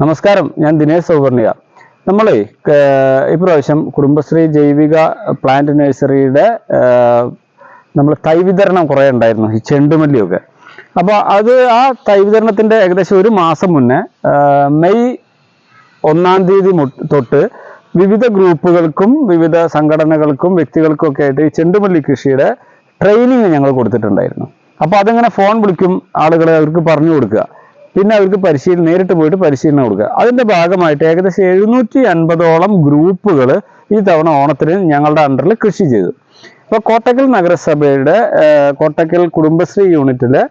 നമസ്കാരം ഞാൻ ദിനേശ് സൗവർണിക. നമ്മളെ ഇപ്രാവശ്യം കുടുംബശ്രീ ജൈവിക പ്ലാന്റ് നഴ്സറിയുടെ നമ്മൾ തൈ വിതരണം കുറേ ഉണ്ടായിരുന്നു ഈ ചെണ്ടുമല്ലിയൊക്കെ. അപ്പോൾ അത് ആ തൈ വിതരണത്തിന്റെ ഏകദേശം ഒരു മാസം മുന്നേ മെയ് ഒന്നാം തീയതി തൊട്ട് വിവിധ ഗ്രൂപ്പുകൾക്കും വിവിധ സംഘടനകൾക്കും വ്യക്തികൾക്കും ഒക്കെ ആയിട്ട് ഈ ചെണ്ടുമല്ലി കൃഷിയുടെ ട്രെയിനിങ് ഞങ്ങൾ കൊടുത്തിട്ടുണ്ടായിരുന്നു. അപ്പോൾ അതെങ്ങനെ ഫോൺ വിളിക്കും ആളുകളെ അവർക്ക് പറഞ്ഞു കൊടുക്കുക. പിന്നെ അവർക്ക് പരിശീലനം നേരിട്ട് പോയിട്ട് പരിശീലനം കൊടുക്കുക. അതിന്റെ ഭാഗമായിട്ട് ഏകദേശം എഴുന്നൂറ്റി അൻപതോളം ഗ്രൂപ്പുകൾ ഈ തവണ ഓണത്തിന് ഞങ്ങളുടെ അണ്ടറിൽ കൃഷി ചെയ്തു. അപ്പോൾ കോട്ടക്കൽ നഗരസഭയുടെ കോട്ടക്കൽ കുടുംബശ്രീ യൂണിറ്റിലെ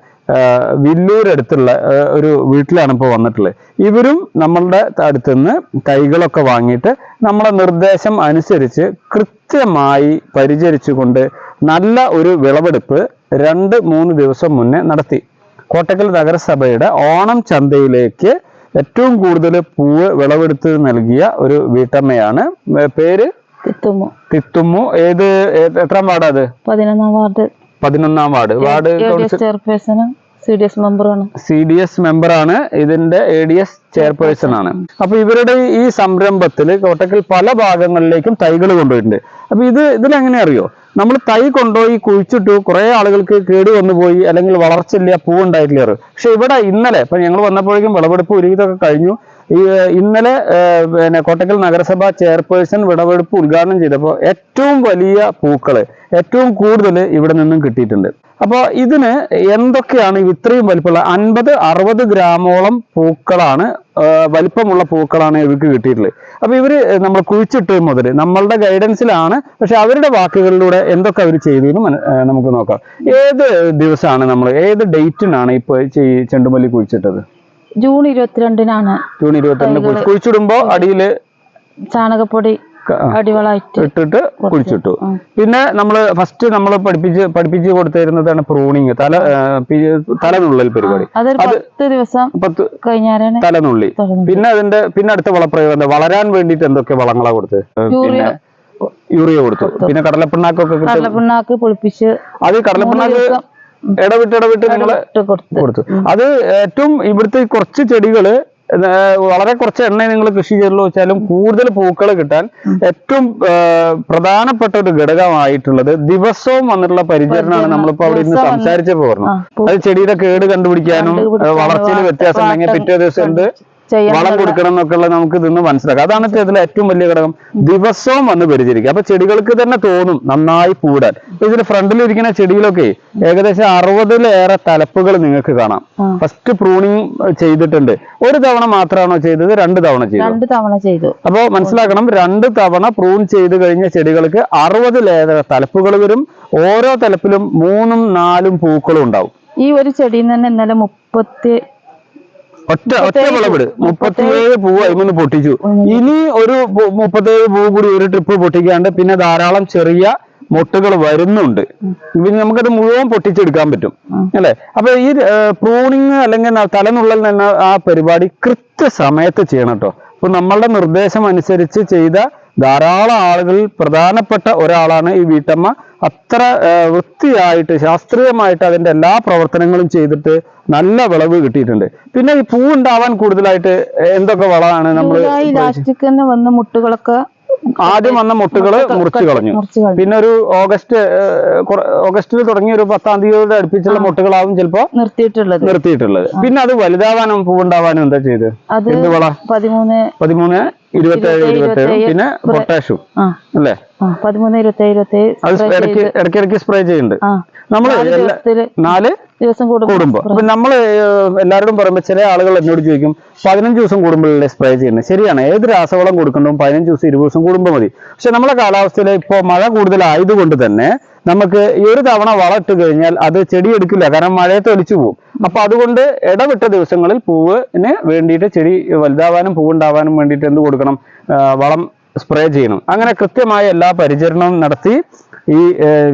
വില്ലൂരടുത്തുള്ള ഒരു വീട്ടിലാണ് ഇപ്പോൾ വന്നിട്ടുള്ളത്. ഇവരും നമ്മളുടെ അടുത്തു നിന്ന് തൈകളൊക്കെ വാങ്ങിയിട്ട് നമ്മളെ നിർദ്ദേശം അനുസരിച്ച് കൃത്യമായി പരിചരിച്ചുകൊണ്ട് നല്ല ഒരു വിളവെടുപ്പ് രണ്ട് മൂന്ന് ദിവസം മുന്നേ നടത്തി. കോട്ടക്കൽ നഗരസഭയുടെ ഓണം ചന്തയിലേക്ക് ഏറ്റവും കൂടുതൽ പൂവ് വിളവെടുത്ത് നൽകിയ ഒരു വീട്ടമ്മയാണ്. പേര്? എത്തുമോ തിത്തുമ്മു. ഏത് എത്രാം വാർഡാ അത്? പതിനൊന്നാം വാർഡ്. പതിനൊന്നാം വാർഡ്. വാർഡ് ചെയർപേഴ്സണും സി ഡി എസ് മെമ്പർ മെമ്പറാണ് ഇതിന്റെ എ ഡി എസ് ചെയർപേഴ്സൺ ആണ്. അപ്പൊ ഇവരുടെ ഈ സംരംഭത്തിൽ കോട്ടക്കൽ പല ഭാഗങ്ങളിലേക്കും തൈകൾ കൊണ്ടുപോയിട്ടുണ്ട്. അപ്പൊ ഇത് ഇതിലെങ്ങനെ അറിയോ? നമ്മൾ തൈ കൊണ്ടുപോയി കുഴിച്ചിട്ടു കുറെ ആളുകൾക്ക് കേട് വന്നുപോയി അല്ലെങ്കിൽ വളർച്ചയില്ല പൂ ഉണ്ടായിട്ടില്ല അറിയും. പക്ഷെ ഇവിടെ ഇന്നലെ ഇപ്പൊ ഞങ്ങൾ വന്നപ്പോഴേക്കും വിളവെടുപ്പ് ഒരുവിധമൊക്കെ കഴിഞ്ഞു. ഇന്നലെ പിന്നെ കോട്ടക്കൽ നഗരസഭ ചെയർപേഴ്സൺ വിളവെടുപ്പ് ഉദ്ഘാടനം ചെയ്തപ്പോൾ ഏറ്റവും വലിയ പൂക്കൾ ഏറ്റവും കൂടുതൽ ഇവിടെ നിന്നും കിട്ടിയിട്ടുണ്ട്. അപ്പോൾ ഇതിന് എന്തൊക്കെയാണ് ഇത്രയും വലിപ്പമുള്ള അൻപത് അറുപത് ഗ്രാമോളം പൂക്കളാണ് വലിപ്പമുള്ള പൂക്കളാണ് ഇവർക്ക് കിട്ടിയിട്ടുള്ളത്. അപ്പൊ ഇവർ നമ്മൾ കുഴിച്ചിട്ട് മുതൽ നമ്മളുടെ ഗൈഡൻസിലാണ് പക്ഷെ അവരുടെ വാക്കുകളിലൂടെ എന്തൊക്കെ അവർ ചെയ്തു എന്ന് നമുക്ക് നോക്കാം. ഏത് ദിവസമാണ് നമ്മൾ ഏത് ഡേറ്റിനാണ് ഇപ്പൊ ചെണ്ടുമല്ലി കുഴിച്ചിട്ടത്? ജൂൺ ഇരുപത്തിരണ്ടിനാണ് ജൂൺ ഇരുപത്തിരണ്ട് കുഴി- കുഴിച്ചിടുമ്പോ അടിയിൽ ചാണകപ്പൊടി അടിവളായിട്ട് ഇട്ടിട്ട് കുഴിച്ചിട്ടു. പിന്നെ നമ്മൾ ഫസ്റ്റ് നമ്മൾ പഠിപ്പിച്ച് പഠിപ്പിച്ച് കൊടുത്തിരുന്നതാണ് പ്രൂണിങ് തല തലനുള്ളൽ പരിപാടി. പത്ത് ദിവസം പത്ത് കഴിഞ്ഞാലാണ് തലനുള്ളി. പിന്നെ അതിന്റെ പിന്നെ അടുത്ത വളപ്രയോഗം എന്താ? വളരാൻ വേണ്ടിയിട്ട് എന്തൊക്കെ വളങ്ങളാ കൊടുത്ത് യൂറിയ. യൂറിയ കൊടുത്തു. പിന്നെ കടലപ്പിണ്ണാക്കൊക്കെ കടലപ്പിണ്ണാക്ക് പൊളിപ്പിച്ച് അത് കടലപ്പിണ്ണാക്ക് ഇടവിട്ട് ഇടവിട്ട് നിങ്ങൾ കൊടുത്ത്. അത് ഏറ്റവും ഇവിടുത്തെ കുറച്ച് ചെടികൾ വളരെ കുറച്ച് എണ്ണ നിങ്ങൾ കൃഷി ചെയ്തുള്ളൂ വെച്ചാലും കൂടുതൽ പൂക്കൾ കിട്ടാൻ ഏറ്റവും പ്രധാനപ്പെട്ട ഒരു ഘടകമായിട്ടുള്ളത് ദിവസവും വന്നിട്ടുള്ള പരിചരണമാണ് നമ്മളിപ്പോ അവിടെ ഇന്ന് സംസാരിച്ചപ്പോ പറഞ്ഞു അത് ചെടിയുടെ കേട് കണ്ടുപിടിക്കാനും വളർച്ചയിൽ വ്യത്യാസം ഉണ്ടെങ്കിൽ പിറ്റേ ദിവസം എന്ത്? വളം കൊടുക്കണം എന്നൊക്കെ ഉള്ളത് നമുക്ക് ഇതൊന്ന് മനസ്സിലാക്കാം. അതാണ് ഇതിലെ ഏറ്റവും വലിയ ഘടകം. ദിവസവും വന്ന് പരിചരിക്കുക അപ്പൊ ചെടികൾക്ക് തന്നെ തോന്നും നന്നായി പൂടാൻ. ഇതിന് ഫ്രണ്ടിൽ ഇരിക്കുന്ന ചെടികളൊക്കെ ഏകദേശം അറുപതിലേറെ തലപ്പുകൾ നിങ്ങൾക്ക് കാണാം. ഫസ്റ്റ് പ്രൂണിങ് ചെയ്തിട്ടുണ്ട്. ഒരു തവണ മാത്രമാണോ ചെയ്തത്? രണ്ട് തവണ ചെയ്തു. രണ്ട് തവണ ചെയ്തു. അപ്പോൾ മനസ്സിലാക്കണം രണ്ട് തവണ പ്രൂൺ ചെയ്ത് കഴിഞ്ഞ ചെടികൾക്ക് അറുപതിലേറെ തലപ്പുകൾ വരും. ഓരോ തലപ്പിലും മൂന്നും നാലും പൂക്കളും ഉണ്ടാവും. ഈ ഒരു ചെടിയിൽ നിന്ന് തന്നെ ഇന്നലെ മുപ്പത്തി ഒറ്റ ഒറ്റ വിളവെട്. മുപ്പത്തിയേഴ് പൂവ് അതിമൊന്ന് പൊട്ടിച്ചു. ഇനി ഒരു മുപ്പത്തേഴ് പൂ കൂടി ഒരു ട്രിപ്പ് പൊട്ടിക്കാണ്ട് പിന്നെ ധാരാളം ചെറിയ മൊട്ടുകൾ വരുന്നുണ്ട്. പിന്നെ നമുക്കത് മുഴുവൻ പൊട്ടിച്ചെടുക്കാൻ പറ്റും. അല്ലെ? അപ്പൊ ഈ പ്രൂണിങ് അല്ലെങ്കിൽ തലനുള്ളൽ എന്ന ആ പരിപാടി കൃത്യസമയത്ത് ചെയ്യണം കേട്ടോ. അപ്പൊ നമ്മളുടെ നിർദ്ദേശം അനുസരിച്ച് ചെയ്ത ധാരാളം ആളുകളിൽ പ്രധാനപ്പെട്ട ഒരാളാണ് ഈ വീട്ടമ്മ. അത്ര വൃത്തിയായിട്ട് ശാസ്ത്രീയമായിട്ട് അതിന്റെ എല്ലാ പ്രവർത്തനങ്ങളും ചെയ്തിട്ട് നല്ല വിളവ് കിട്ടിയിട്ടുണ്ട്. പിന്നെ ഈ പൂ ഉണ്ടാവാൻ കൂടുതലായിട്ട് എന്തൊക്കെ വളമാണ് നമ്മൾ ജൂലൈ ലാസ്റ്റിക്ക് തന്നെ വന്ന് മുട്ടുകളൊക്കെ ആദ്യം വന്ന മുട്ടുകൾ മുറിച്ചു കളഞ്ഞു. പിന്നെ ഒരു ഓഗസ്റ്റ് ഓഗസ്റ്റിൽ തുടങ്ങിയ ഒരു പത്താം തീയതിയോട് അടുപ്പിച്ചുള്ള മുട്ടുകളാവും ചിലപ്പോ നിർത്തിയിട്ടുള്ളത്. നിർത്തിയിട്ടുള്ളത്. പിന്നെ അത് വലുതാവാനും പൂവുണ്ടാവാനും എന്താ ചെയ്ത് എന്ത് വള? പതിമൂന്ന് പതിമൂന്ന് ഇരുപത്തേഴ് ഇരുപത്തേഴ്, ഇരുപത്തേഴ് ഇരുപത്തേഴ് പിന്നെ. പൊട്ടാഷും അല്ലേ? പതിമൂന്ന് ഇരുപത്തി ഇരുപത്തി അത് ഇടയ്ക്ക് ഇടയ്ക്ക് ഇടയ്ക്ക് സ്പ്രേ ചെയ്യുന്നുണ്ട്. നമ്മൾ നാല് ദിവസം കൂടുമ്പോ അപ്പൊ നമ്മൾ എല്ലാവരോടും പറയുമ്പോൾ ചില ആളുകൾ എന്നോട് ചോദിക്കും പതിനഞ്ച് ദിവസം കൂടുമ്പോഴല്ലേ സ്പ്രേ ചെയ്യുന്നത് ശരിയാണ്. ഏത് രാസവളം കൊടുക്കണ്ടും പതിനഞ്ച് ദിവസം ഇരുപത് ദിവസം കൂടുമ്പോ മതി. പക്ഷെ നമ്മളെ കാലാവസ്ഥയിൽ ഇപ്പോൾ മഴ കൂടുതലായതുകൊണ്ട് തന്നെ നമുക്ക് ഈ ഒരു തവണ വളം ഇട്ട് കഴിഞ്ഞാൽ അത് ചെടി എടുക്കില്ല കാരണം മഴയത്ത് ഒലിച്ചു പോകും അപ്പൊ അതുകൊണ്ട് ഇടവിട്ട ദിവസങ്ങളിൽ പൂവിന് വേണ്ടിയിട്ട് ചെടി വലുതാവാനും പൂവുണ്ടാവാനും വേണ്ടിയിട്ട് എന്ത് കൊടുക്കണം? വളം സ്പ്രേ ചെയ്യണം. അങ്ങനെ കൃത്യമായ എല്ലാ പരിചരണവും നടത്തി ഈ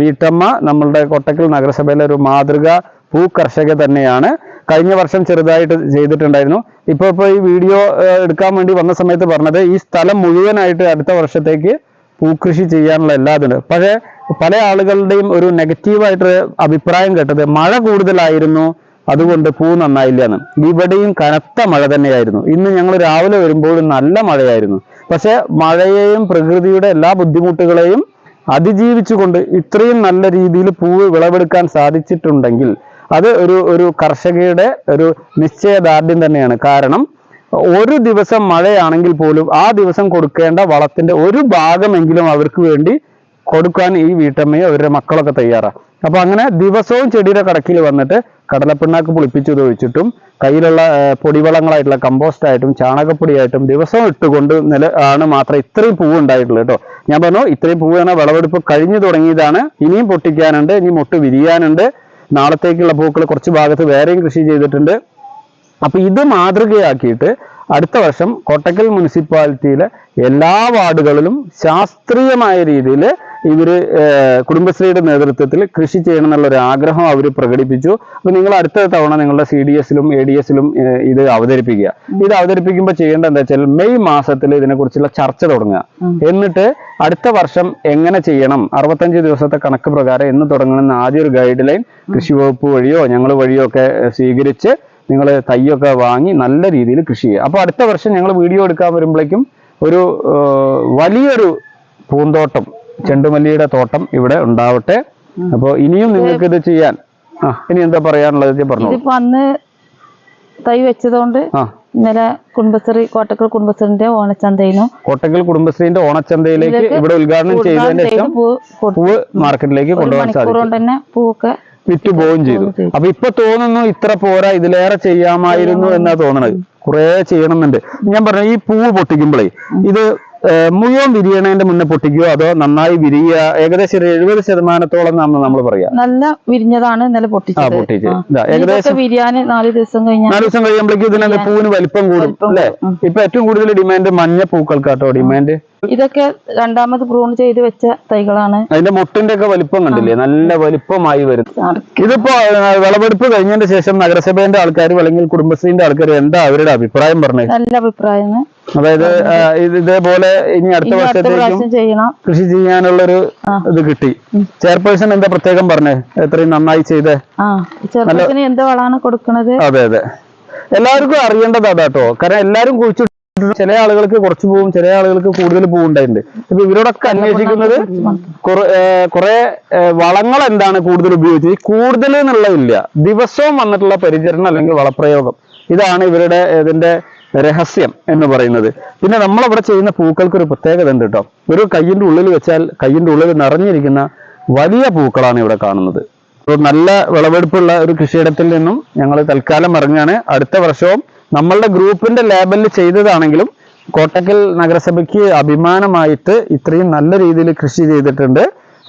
വീട്ടമ്മ നമ്മളുടെ കൊട്ടക്കൽ നഗരസഭയിലെ ഒരു മാതൃക പൂ കർഷക തന്നെയാണ്. കഴിഞ്ഞ വർഷം ചെറുതായിട്ട് ചെയ്തിട്ടുണ്ടായിരുന്നു. ഇപ്പൊ ഇപ്പൊ ഈ വീഡിയോ എടുക്കാൻ വേണ്ടി വന്ന സമയത്ത് പറഞ്ഞത് ഈ സ്ഥലം മുഴുവനായിട്ട് അടുത്ത വർഷത്തേക്ക് പൂക്കൃഷി ചെയ്യാനുള്ള എല്ലാ ഇതുണ്ട് പക്ഷേ പല ആളുകളുടെയും ഒരു നെഗറ്റീവായിട്ട് അഭിപ്രായം കേട്ടത് മഴ കൂടുതലായിരുന്നു അതുകൊണ്ട് പൂ നന്നായില്ല എന്ന് ഇവിടെയും കനത്ത മഴ തന്നെയായിരുന്നു. ഇന്ന് ഞങ്ങൾ രാവിലെ വരുമ്പോൾ നല്ല മഴയായിരുന്നു. പക്ഷെ മഴയെയും പ്രകൃതിയുടെ എല്ലാ ബുദ്ധിമുട്ടുകളെയും അതിജീവിച്ചുകൊണ്ട് ഇത്രയും നല്ല രീതിയിൽ പൂവ് വിളവെടുക്കാൻ സാധിച്ചിട്ടുണ്ടെങ്കിൽ അത് ഒരു ഒരു കർഷകയുടെ ഒരു നിശ്ചയദാർഢ്യം തന്നെയാണ്. കാരണം ഒരു ദിവസം മഴയാണെങ്കിൽ പോലും ആ ദിവസം കൊടുക്കേണ്ട വളത്തിന്റെ ഒരു ഭാഗമെങ്കിലും അവർക്ക് വേണ്ടി കൊടുക്കാൻ ഈ വീട്ടമ്മയും അവരുടെ മക്കളൊക്കെ തയ്യാറാണ് അപ്പൊ അങ്ങനെ ദിവസവും ചെടിയുടെ കടക്കിൽ വന്നിട്ട് കടലപ്പിണ്ണാക്ക് പുളിപ്പിച്ച് ഒഴിച്ചിട്ടും കയ്യിലുള്ള പൊടിവളങ്ങളായിട്ടുള്ള കമ്പോസ്റ്റ് ആയിട്ടും ചാണകപ്പൊടിയായിട്ടും ദിവസവും ഇട്ടുകൊണ്ട് നില ആണ് മാത്രം ഇത്രയും പൂവ് ഉണ്ടായിട്ടുള്ളത് കേട്ടോ. ഞാൻ പറഞ്ഞു ഇത്രയും പൂവ് തന്നെ വിളവെടുപ്പ് കഴിഞ്ഞു തുടങ്ങിയതാണ്. ഇനിയും പൊട്ടിക്കാനുണ്ട് ഇനി മുട്ട് വിരിയാനുണ്ട്. നാളത്തേക്കുള്ള പൂക്കൾ കുറച്ച് ഭാഗത്ത് വേറെയും കൃഷി ചെയ്തിട്ടുണ്ട്. അപ്പൊ ഇത് മാതൃകയാക്കിയിട്ട് അടുത്ത വർഷം കോട്ടക്കൽ മുനിസിപ്പാലിറ്റിയിലെ എല്ലാ വാർഡുകളിലും ശാസ്ത്രീയമായ രീതിയിൽ ഇവർ കുടുംബശ്രീയുടെ നേതൃത്വത്തിൽ കൃഷി ചെയ്യണം എന്നുള്ള ഒരു ആഗ്രഹം അവർ പ്രകടിപ്പിച്ചു. അപ്പൊ നിങ്ങൾ അടുത്ത തവണ നിങ്ങളുടെ സി ഡി എസിലും എ ഡി എസിലും ഇത് അവതരിപ്പിക്കുക. ഇത് അവതരിപ്പിക്കുമ്പോൾ ചെയ്യേണ്ടത് എന്താ വെച്ചാൽ മെയ് മാസത്തിൽ ഇതിനെക്കുറിച്ചുള്ള ചർച്ച തുടങ്ങുക. എന്നിട്ട് അടുത്ത വർഷം എങ്ങനെ ചെയ്യണം അറുപത്തഞ്ച് ദിവസത്തെ കണക്ക് പ്രകാരം എന്ന് തുടങ്ങണമെന്ന് ആദ്യ ഒരു ഗൈഡ് ലൈൻ കൃഷി വകുപ്പ് വഴിയോ ഞങ്ങൾ വഴിയോ ഒക്കെ സ്വീകരിച്ച് നിങ്ങൾ തൈയൊക്കെ വാങ്ങി നല്ല രീതിയിൽ കൃഷി ചെയ്യുക. അപ്പോൾ അടുത്ത വർഷം ഞങ്ങൾ വീഡിയോ എടുക്കാൻ വരുമ്പോഴേക്കും ഒരു വലിയൊരു പൂന്തോട്ടം ചെണ്ടുമല്ലിയുടെ തോട്ടം ഇവിടെ ഉണ്ടാവട്ടെ. അപ്പോൾ ഇനിയും നിങ്ങൾക്ക് ഇത് ചെയ്യാൻ. ആ ഇനി എന്താ പറയാനുള്ളത് പറഞ്ഞു തൈ വെച്ചതുകൊണ്ട് ആ. ഇന്നലെ കുടുംബശ്രീ കോട്ടക്കൽ കുടുംബശ്രീന്റെ ഓണച്ചന്തയിലും കോട്ടക്കൽ കുടുംബശ്രീന്റെ ഓണച്ചന്തയിലേക്ക് ഇവിടെ ഉദ്ഘാടനം ചെയ്തതിന് ശേഷം പൂ പൂവ് മാർക്കറ്റിലേക്ക് കൊണ്ടുപോകാൻ സാധിക്കും. തന്നെ പൂവൊക്കെ വിറ്റ് പോവുകയും ചെയ്തു. അപ്പൊ ഇപ്പൊ തോന്നുന്നു ഇത്ര പോരാ ഇതിലേറെ ചെയ്യാമായിരുന്നു എന്നാ തോന്നണത്. കുറെ ചെയ്യണമെന്നുണ്ട്. ഞാൻ പറഞ്ഞു ഈ പൂവ് പൊട്ടിക്കുമ്പോഴേ ഇത് മുഴുവൻ വിരിയണതിന്റെ മുന്നേ പൊട്ടിക്കുകയോ അതോ നന്നായി വിരിയ ഏകദേശം ഒരു എഴുപത് ശതമാനത്തോളം നമ്മൾ നമ്മൾ പറയാ? നല്ല വിരിഞ്ഞതാണ് ഇന്നലെ പൊട്ടിച്ചത്. പൊട്ടിച്ച്. ആ. ഏകദേശം വിരിയാന് നാല് ദിവസം കഴിഞ്ഞാൽ നാല് ദിവസം കഴിയുമ്പോഴേക്കും ഇതിനെ പൂവിന് വലിപ്പം കൂടും അല്ലേ? ഇപ്പൊ ഏറ്റവും കൂടുതൽ ഡിമാൻഡ് മഞ്ഞ പൂക്കൾക്കാട്ടോ ഡിമാൻഡ്? ഇതൊക്കെ രണ്ടാമത് പ്രൂൺ ചെയ്ത് വെച്ച തൈകളാണ്. അതിന്റെ മുട്ടിന്റെ ഒക്കെ വലിപ്പം കണ്ടില്ലേ? നല്ല വലിപ്പമായി വരും. ഇതിപ്പോ വിളവെടുപ്പ് കഴിഞ്ഞതിന് ശേഷം നഗരസഭയുടെ ആൾക്കാർ അല്ലെങ്കിൽ കുടുംബശ്രീന്റെ ആൾക്കാർ എന്താ അവരുടെ അഭിപ്രായം പറഞ്ഞത് നല്ല അഭിപ്രായമാണ്. അതായത് ഇതേപോലെ ഇനി അടുത്ത വർഷത്തേക്കും കൃഷി ചെയ്യാനുള്ളൊരു ഒരു ഇത് കിട്ടി. ചെയർപേഴ്സൺ എന്താ പ്രത്യേകം പറഞ്ഞേ? എത്രയും നന്നായി ചെയ്തേ. എന്ത് വളമാണ് കൊടുക്കണത്? അതെ അതെ. എല്ലാവർക്കും അറിയേണ്ടത് അതാട്ടോ. കാരണം എല്ലാരും കുഴിച്ചിട്ട് ചില ആളുകൾക്ക് കുറച്ച് പൂവും ചില ആളുകൾക്ക് കൂടുതൽ പൂവ് ഉണ്ടായിട്ടുണ്ട്. അപ്പൊ ഇവരോടൊക്കെ അന്വേഷിക്കുന്നത് കുറെ വളങ്ങൾ എന്താണ് കൂടുതൽ ഉപയോഗിച്ചത്? കൂടുതൽ എന്നുള്ളതില്ല ദിവസവും വന്നിട്ടുള്ള പരിചരണം അല്ലെങ്കിൽ വളപ്രയോഗം. ഇതാണ് ഇവരുടെ ഇതിന്റെ രഹസ്യം എന്ന് പറയുന്നത്. പിന്നെ നമ്മളവിടെ ചെയ്യുന്ന പൂക്കൾക്ക് ഒരു പ്രത്യേകത ഉണ്ട് കേട്ടോ. ഒരു കയ്യിന്റെ ഉള്ളിൽ വെച്ചാൽ കയ്യിന്റെ ഉള്ളിൽ നിറഞ്ഞിരിക്കുന്ന വലിയ പൂക്കളാണ് ഇവിടെ കാണുന്നത്. ഒരു നല്ല വിളവെടുപ്പുള്ള ഒരു കൃഷിയിടത്തിൽ നിന്നും ഞങ്ങൾ തൽക്കാലം ഇറങ്ങുകയാണ്. അടുത്ത വർഷവും നമ്മളുടെ ഗ്രൂപ്പിന്റെ ലേബലിൽ ചെയ്തതാണെങ്കിലും കോട്ടക്കൽ നഗരസഭയ്ക്ക് അഭിമാനമായിട്ട് ഇത്രയും നല്ല രീതിയിൽ കൃഷി ചെയ്തിട്ടുണ്ട്.